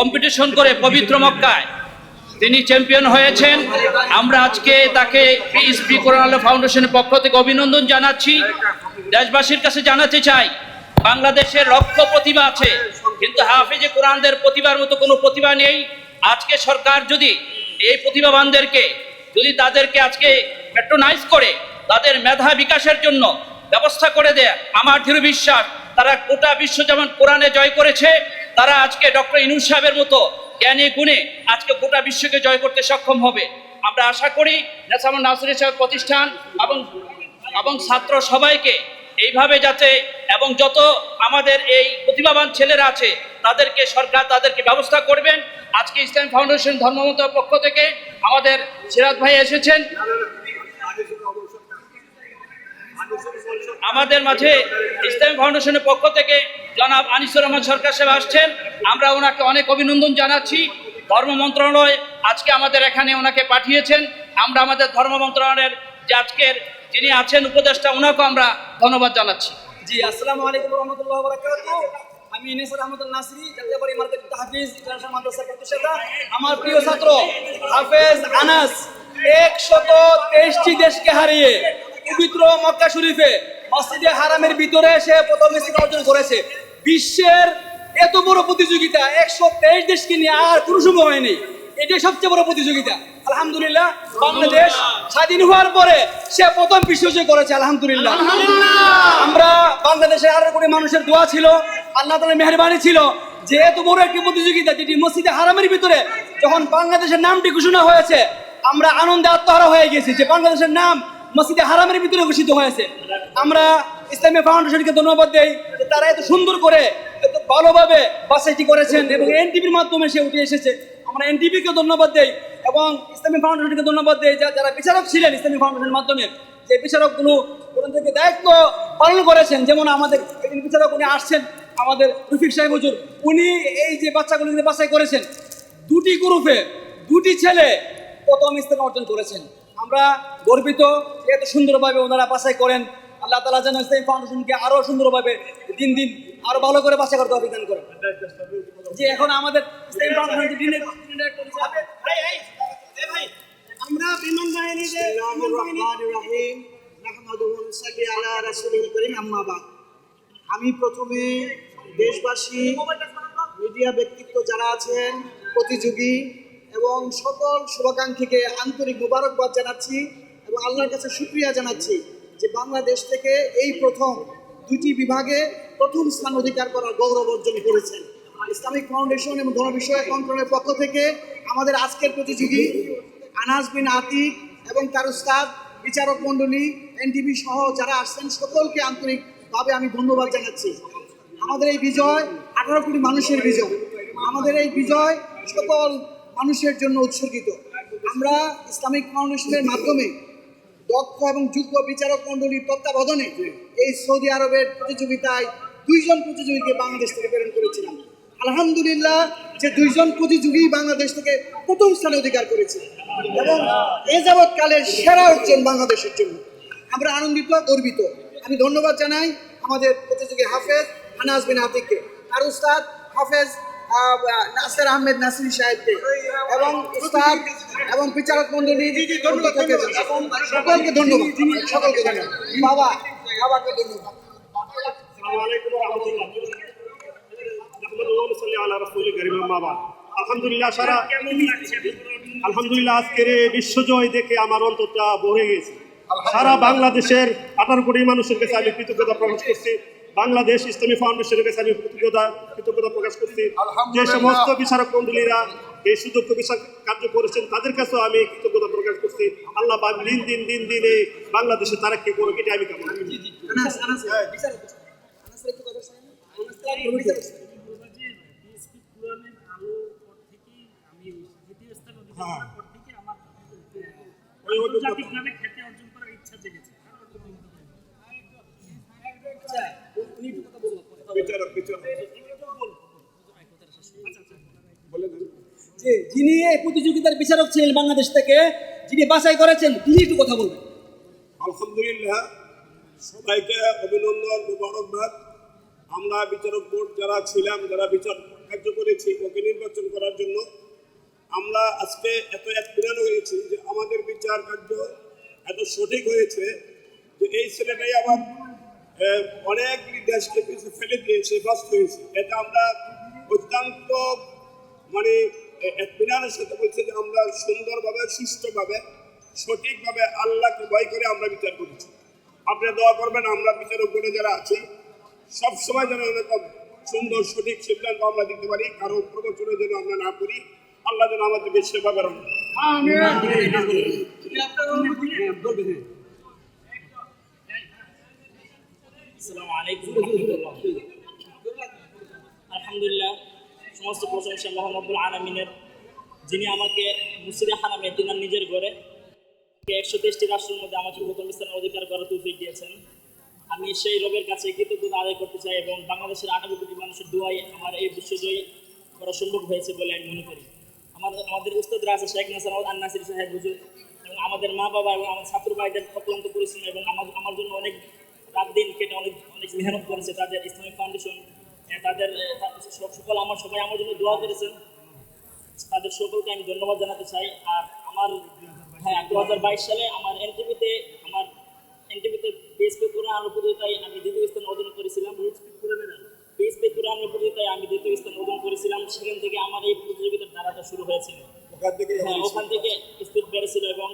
Competition করে পবিত্র মক্কায়। তিনি চ্যাম্পিয়ন হয়েছেন। আমরা আজকে তাকে পিএসপি কোরআন ফাউন্ডেশনের পক্ষ থেকে অভিনন্দন জানাচ্ছি। দেশবাসীর কাছে জানাতে চাই, বাংলাদেশের লক্ষ প্রতিভা আছে, কিন্তু হাফেজে কোরআনদের প্রতিভার মতো কোনো প্রতিভা নেই। আজকে সরকার যদি এই প্রতিভাবানদেরকে, যদি তাদেরকে আজকে প্যাট্রোনাইজ করে, তাদের মেধা বিকাশের জন্য ব্যবস্থা করে দেয়, আমার দৃঢ় বিশ্বাস, তারা গোটা বিশ্ব যেমন কোরআনে জয় করেছে তারা আজকে ডক্টর ইনুস সাহেবের মতো জ্ঞানে গুণে আজকে গোটা বিশ্বকে জয় করতে সক্ষম হবে। আমরা আশা করি নেসামান নাসির সাহেব প্রতিষ্ঠান এবং এবং ছাত্র সবাইকে এইভাবে যাতে এবং যত আমাদের এই প্রতিভাবান ছেলেরা আছে, তাদেরকে সরকার তাদেরকে ব্যবস্থা করবেন। আজকে ইসলাম ফাউন্ডেশন ধর্মমন্ত্রের পক্ষ থেকে আমাদের সিরাজ ভাই এসেছেন। আমাদের মাঝে ইসলাম ফাউন্ডেশনের পক্ষ থেকে জনাব আনিসুর রহমান সরকার সাহেব আসছেন। আমরা ওনাকে অনেক অভিনন্দন জানাচ্ছি। ধর্ম মন্ত্রণালয় আজকে আমাদের এখানে ওনাকে পাঠিয়েছেন। আমরা আমাদের ধর্ম মন্ত্রণালয়ের যে আজকের যিনি আছেন উপদেষ্টা, ওনাকেও আমরা ধন্যবাদ জানাচ্ছি। জি, আসসালামু আলাইকুম রহমতুল্লাহ আমি নেসার আহমদ নাসরি জাতীয়বাড়ি মার্কেট হাফিজ ইন্টারন্যাশনাল মাদ্রাসা প্রতিষ্ঠাতা আমার প্রিয় ছাত্র হাফেজ আনাস, একশত তেইশটি দেশকে হারিয়ে পবিত্র মক্কা শরীফে মসজিদে হারামের ভিতরে সে প্রথম স্থান অর্জন করেছে। বিশ্বের এত বড় প্রতিযোগিতা একশো তেইশ দেশকে নিয়ে আর কোনো সময় হয়নি। এটাই সবচেয়ে বড় প্রতিযোগিতা। আলহামদুলিল্লাহ বাংলাদেশ স্বাধীন হওয়ার পরে সে প্রথম বিশ্বজয় করেছে আলহামদুলিল্লাহ। আমরা বাংলাদেশের আঠারো কোটি মানুষের দোয়া ছিল আল্লাহ তালা মেহরবানি ছিল যে এত বড় একটি প্রতিযোগিতা যেটি মসজিদে হারামের ভিতরে যখন বাংলাদেশের নামটি ঘোষণা হয়েছে আমরা আনন্দে আত্মহারা হয়ে গেছি যে বাংলাদেশের নাম মসজিদে হারামের ভিতরে ঘোষিত হয়েছে। আমরা ইসলামী ফাউন্ডেশনকে ধন্যবাদ দেই যে তারা এত সুন্দর করে এত ভালোভাবে বাসাইটি করেছেন এবং এনটিভির মাধ্যমে সে উঠে এসেছে। আমরা এনটিভিকে ধন্যবাদ দেই এবং ইসলামী ফাউন্ডেশনকে ধন্যবাদ দেই যা- যারা বিচারক ছিলেন ইসলামী ফাউন্ডেশনের মাধ্যমে, যে বিচারকগুলো থেকে দায়িত্ব পালন করেছেন। যেমন আমাদের বিচারক উনি আসছেন, আমাদের রফিক সাহেব হুজুর, উনি এই যে বাচ্চাগুলোকে বাছাই করেছেন, দুটি গ্রুপে দুটি ছেলে প্রথম স্থান অর্জন করেছেন। আমরা গর্বিত যে এত সুন্দরভাবে ওনারা বাছাই করেন। আল্লাহ তালা যেন ইসলামী ফাউন্ডেশনকে আরও সুন্দরভাবে দিন দিন আরও ভালো করে বাছাই করতে অভিযান করেন। যে এখন আমাদের ইসলামী ফাউন্ডেশন দিনের আমরা বিমান বাহিনী আমি প্রথমে দেশবাসী মিডিয়া ব্যক্তিত্ব যারা আছেন প্রতিযোগী এবং সকল শুভাকাঙ্ক্ষীকে আন্তরিক মোবারকবাদ জানাচ্ছি এবং আল্লাহর কাছে শুক্রিয়া জানাচ্ছি যে বাংলাদেশ থেকে এই প্রথম দুটি বিভাগে প্রথম স্থান অধিকার করার গৌরব অর্জন করেছেন। ইসলামিক ফাউন্ডেশন এবং ধর্ম বিষয়ক মন্ত্রণালয়ের পক্ষ থেকে আমাদের আজকের প্রতিযোগী আনাস বিন আতিক এবং তার উস্তাদ, বিচারক মণ্ডলী এনটিভি সহ যারা আসছেন, সকলকে আন্তরিকভাবে আমি ধন্যবাদ জানাচ্ছি। আমাদের এই বিজয় আঠারো কোটি মানুষের বিজয়। আমাদের এই বিজয় সকল মানুষের জন্য উৎসর্গিত। আমরা ইসলামিক ফাউন্ডেশনের মাধ্যমে দক্ষ এবং যোগ্য বিচারক মণ্ডলীর তত্ত্বাবধানে এই সৌদি আরবের প্রতিযোগিতায় দুইজন প্রতিযোগীকে বাংলাদেশ থেকে প্রেরণ করেছিলাম। আলহামদুলিল্লাহ, যে দুইজন প্রতিযোগী বাংলাদেশ থেকে প্রথম স্থানে অধিকার করেছে এবং এ যাবৎকালের সেরা অর্জন বাংলাদেশের জন্য। আমরা আনন্দিত, গর্বিত। আমি ধন্যবাদ জানাই আমাদের প্রতিযোগী হাফেজ আনাস বিন আতিককে। আর উস্তাদ হাফেজ নাসের আহমেদ নাসির সাহেবকে এবং উস্তাদ এবং বিচারক থেকে সকলকে ধন্যবাদ। সকলকে ধন্যবাদ। বাবা বাবাকে ধন্যবাদ। আলহামদুলিল্লাহ সারা আলহামদুলিল্লাহ আজকের এই বিশ্বজয় দেখে আমার অন্তরটা ভরে গেছে। সারা বাংলাদেশের আঠারো কোটি মানুষের কাছে আমি কৃতজ্ঞতা প্রকাশ করছি। বাংলাদেশ ইসলামী ফাউন্ডেশনের কাছে আমি কৃতজ্ঞতা কৃতজ্ঞতা প্রকাশ করছি। যে সমস্ত বিচারক মন্ডলীরা এই সুযোগ্য বিচার কার্য করেছেন তাদের কাছেও আমি কৃতজ্ঞতা প্রকাশ করছি। আল্লাহ পাক দিন দিন দিন দিন এই বাংলাদেশে তারা কি করুক এটা আমি কামনা আন্তর্জাতিকভাবে খ্যাতি অর্জন করার ইচ্ছা জেগেছে। যিনি এই প্রতিযোগিতার বিচারক ছিলেন বাংলাদেশ থেকে যিনি বাছাই করেছেন তিনি একটু কথা বলবেন। আলহামদুলিল্লাহ সবাইকে অভিনন্দন মুবারকবাদ। আমরা বিচারক বোর্ড যারা ছিলাম যারা বিচার কার্য করেছি ওকে নির্বাচন করার জন্য আমরা আজকে এত এক একমিরান হয়েছি যে আমাদের বিচার কার্য এত সঠিক হয়েছে যে এই ছেলেটাই আবার অনেক দেশকে পিছিয়ে ফেলে দিয়েছে ব্যস্ত হয়েছে। এটা আমরা অত্যন্ত মানে একমিরানের সাথে বলছে যে আমরা সুন্দরভাবে সুষ্ঠুভাবে সঠিকভাবে আল্লাহকে ভয় করে আমরা বিচার করেছি। আপনারা দোয়া করবেন আমরা বিচার উপরে যারা আছি সব সময় যেন এরকম সুন্দর সঠিক সিদ্ধান্ত আমরা দিতে পারি কারও প্রবচনে যেন আমরা না করি আল্লাহ যেন আমাদেরকে সেবা করেন আসসালামু আলহামদুলিল্লাহ, সমস্ত প্রশংসা মোহাম্মদুল আলমিনের। যিনি আমাকে মুসিরা হারামে, তিনার নিজের ঘরে একশো তেইশটি রাষ্ট্রের মধ্যে আমাকে প্রথম স্থানের অধিকার করার তৌফিক দিয়েছেন। আমি সেই রবের কাছে কৃতজ্ঞতা আদায় করতে চাই এবং বাংলাদেশের আঠারো কোটি মানুষের দোয়াই আমার এই বিশ্বজয়ী করা সম্ভব হয়েছে বলে আমি মনে করি। আমার আমাদের উস্তাদরা আছে শেখ নাসার আন নাসির সাহেব হুজুর এবং আমাদের মা বাবা এবং আমার ছাত্র ভাইদের অক্লান্ত পরিশ্রম এবং আমার আমার জন্য অনেক রাত দিন কেটে অনেক অনেক মেহনত করেছে। তাদের ইসলামিক ফাউন্ডেশন তাদের সকল আমার সবাই আমার জন্য দোয়া করেছেন। তাদের সকলকে আমি ধন্যবাদ জানাতে চাই। আর আমার হ্যাঁ দু হাজার বাইশ সালে আমার এনটিভিতে আমার এনটিভিতে পিএসপি কোরআন প্রতিযোগিতায় আমি দ্বিতীয় স্থান অর্জন করেছিলাম। পিএসপি কোরআন প্রতিযোগিতায় আমি দ্বিতীয় স্থান অর্জন করেছিলাম। সেখান থেকে আমার এই প্রতিযোগিতার ধারাটা শুরু হয়েছিল। হ্যাঁ ওখান থেকে স্পিড বেড়েছিল এবং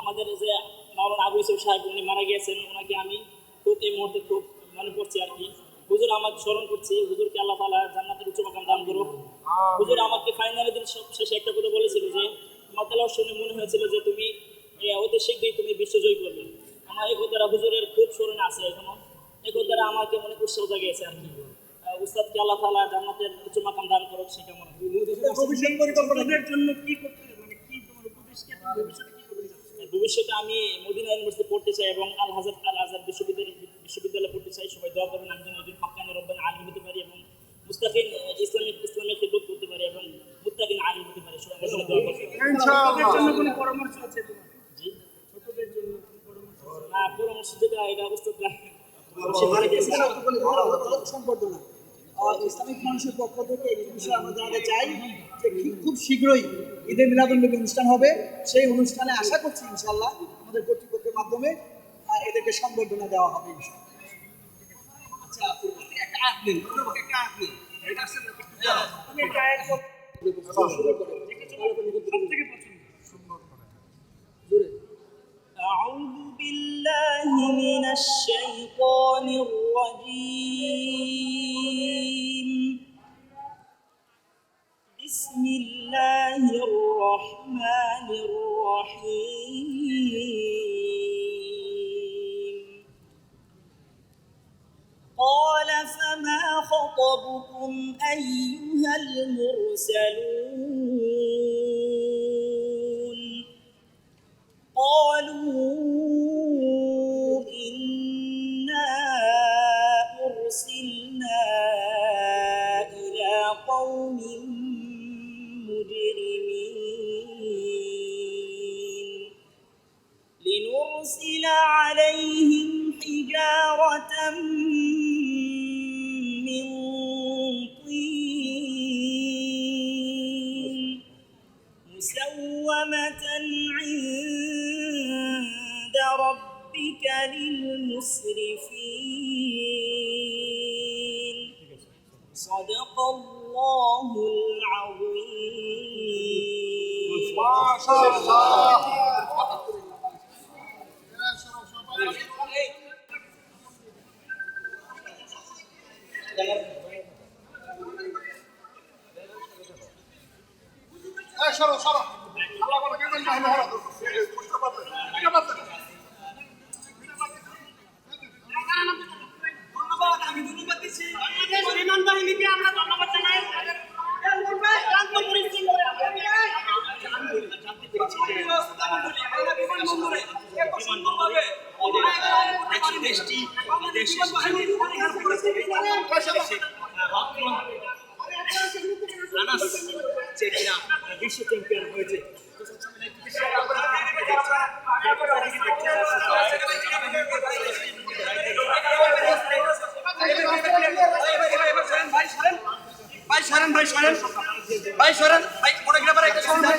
আমাদের যে মাওলানা আবু ইসুফ সাহেব উনি মারা গিয়েছেন। ওনাকে আমি এই মুহূর্তে খুব মনে পড়ছি আর কি। হুজুর আমাকে স্মরণ করছি হুজুরকে আল্লাহ তালা জান্নাতের উচ্চ মাকাম দান করুক। হুজুর আমাকে ফাইনালের দিন সব শেষে একটা কথা বলেছিল যে আমার তালা শুনে মনে হয়েছিল যে তুমি অতি শীঘ্রই তুমি বিশ্বজয় করবে। আমার এই কথাটা হুজুরের খুব স্মরণে আছে এখনও। এই কথাটা আমাকে মনে উৎসাহ জাগিয়েছে আর কি। উস্তাদকে আল্লাহ তালা জান্নাতের উচ্চ মাকাম দান করুক সেটা মনে হয় ভবিষ্যৎ পরিকল্পনা। কি? জন্য কি করতে মানে কি তোমার ভবিষ্যতে কি করতে ভবিষ্যতে আমি মদিনা ইউনিভার্সিটি পড়তে চাই এবং আল হাজার আল আজহার বিশ্ববিদ্যালয় বিশ্ববিদ্যালয়ে পড়তে চাই সবাই দোয়া করবেন আমি যেন একজন হাক্কানি রব্বানি আলিম হতে পারি এবং মুস্তাকিন ইসলামিক ইসলামিক খেদমত করতে পারি এবং মুত্তাকিন আলিম হতে পারি। সবাই জন্য দোয়া করবেন। ছোটদের জন্য কোনো পরামর্শ আছে তোমার? জি। ছোটদের জন্য না পরামর্শ যেটা এটা উস্তাদরা সেখানে গেছে সম্বর্ধনা। আহ, ইসলামিক মানুষের পক্ষ থেকে একটি বিষয় আমরা জানাতে চাই যে খুব শীঘ্রই ঈদের মিলাদুন্নবী অনুষ্ঠান হবে। সেই অনুষ্ঠানে আশা করছি ইনশাল্লাহ আমাদের কর্তৃপক্ষের মাধ্যমে এদেরকে সম্বর্ধনা দেওয়া হবে ইনশাল্লাহ আচ্ছা একটা আট দিন একটা আট দিন أعوذ بالله من الشيطان الرجيم بسم الله الرحمن الرحيم قال فما خطبكم أيها المرسلون؟ সরো সরো। আমরা কোনো কেন না হলো বুঝতে পারছেন আনাস যে কিনা বিশ্ব চ্যাম্পিয়ন হয়েছে ভাই সরেন ভাই সরেন ভাই সরেন ভাই ফটোগ্রাফার একটা সরেন ভাই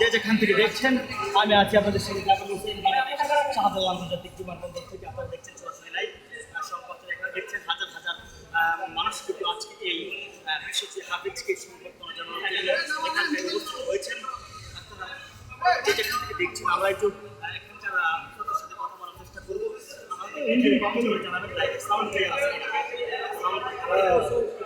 যে, যেখান থেকে দেখছেন আমি আছি আপনাদের সঙ্গে শাহজালাল আন্তর্জাতিক বিমানবন্দর থেকে আপনারা দেখছেন সরাসরি সংবাদটা এখানে দেখছেন। হাজার হাজার মানুষ কিন্তু আজকে এই বিশ্বজি হাফিজকে যে আমরা একটু সাথে চেষ্টা করব আমাদের জানাবেন লাইভ সাউন্ড ক্লিয়ার আছে সাউন্ড